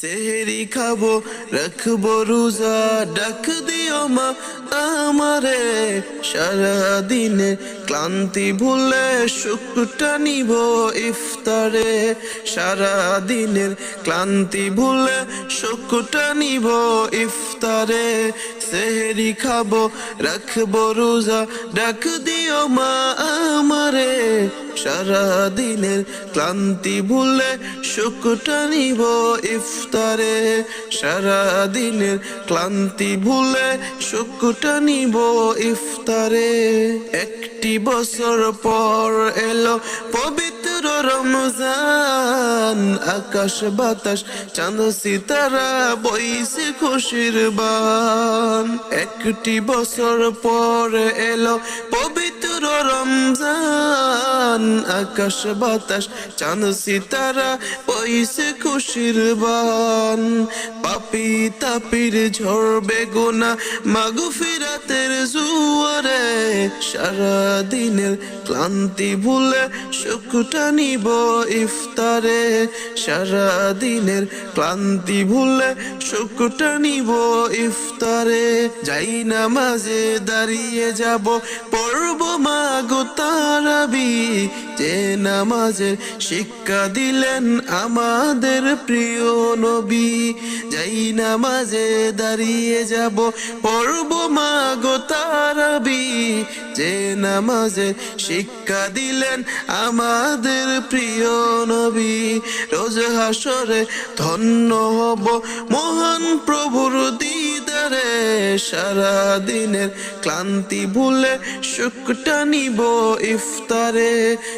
সেহেরি খাব, রাখব রোজা, ডাক দিও মা আমারে। সারা দিনে ক্লান্তি ভুলে সুখটা নিব ইফতারে। সারা দিনের ক্লান্তি ভুলে সুখটা নিব ইফতারে। সেহেরি খাব, রাখব রোজা, ডাক দিও মা আমারে। সারা দিনের ক্লান্তি ভুলে সুখটা নিব ইফতারে। সারা দিনের ক্লান্তি ভুলে সুখটা নিব ইফতারে। একটি বছর পর এলো পবিত্র রমজান। আকাশ বাতাস, চাঁদ, সিতারা বইছে খুশির বান। একটি বছর পর এলো পবিত্র রমজান আকাশ বাতাস চাঁদ সিতারা বইছে খুশির বান। পাপি তাপির ঝরবে গোনা মাগু ফিরাতের জুয়ারে। সারা দিনের ক্লান্তি ভুলে সুখটা নিব ইফতারে। সারা দিনের ক্লান্তি ভুলে সুখটা নিব ইফতারে। যাই না মাঝে দাঁড়িয়ে যাব, পড়ব মাগো তারাবি। যে নামাজের শিক্ষা দিলেন আমাদের প্রিয় নবী, যাই নামাজে দাঁড়িয়ে যাব, পড়ব মাগো তারাবি। যে নামাজে শিক্ষা দিলেন আমাদের প্রিয় নবী, রোজ হাসরে ধন্য হব মহান প্রভুর দিদারে সারা দিনের ক্লান্তি ভুলে সুখটা নিব ইফতারে।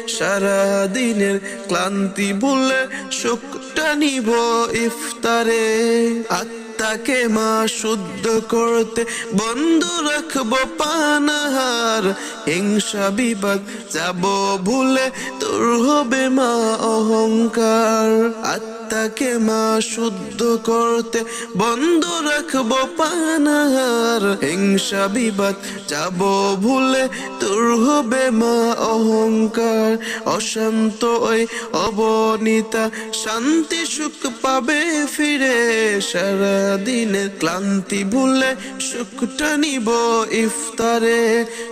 সারা দিনের ক্লান্তি ভুলে সুখটা নিব ইফতারে। আত্মাকে মা শুদ্ধ করতে বন্ধ রাখব পানাহার। হিংসা বিবাদ যাব ভুলে তোর হবে মা অহংকার। আত্মাকে মা শুদ্ধ করতে বন্ধ রাখব পানাহার। হিংসা বিবাদ যাব ভুলে তোর হবে মা অহংকার। অশান্ত ওই অবনীতা শান্তি সুখ পাবে ফিরে। সারা দিনের ক্লান্তি ভুলে সুখটা নিব ইফতারে।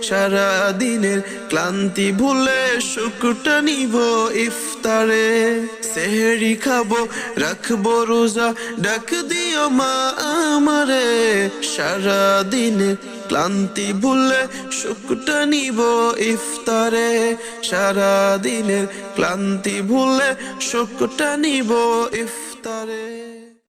সারা দিনের ক্লান্তি ভুলে সুখটা নিব ইফতারে। সেহেরি খাব রাখব রোজা, ডাক দিও মা আমারে। সারা দিন ক্লান্তি ভুলে সুখটা নিব ইফতারে। সারা দিনের ক্লান্তি ভুলে সুখটা নিব ইফতারে।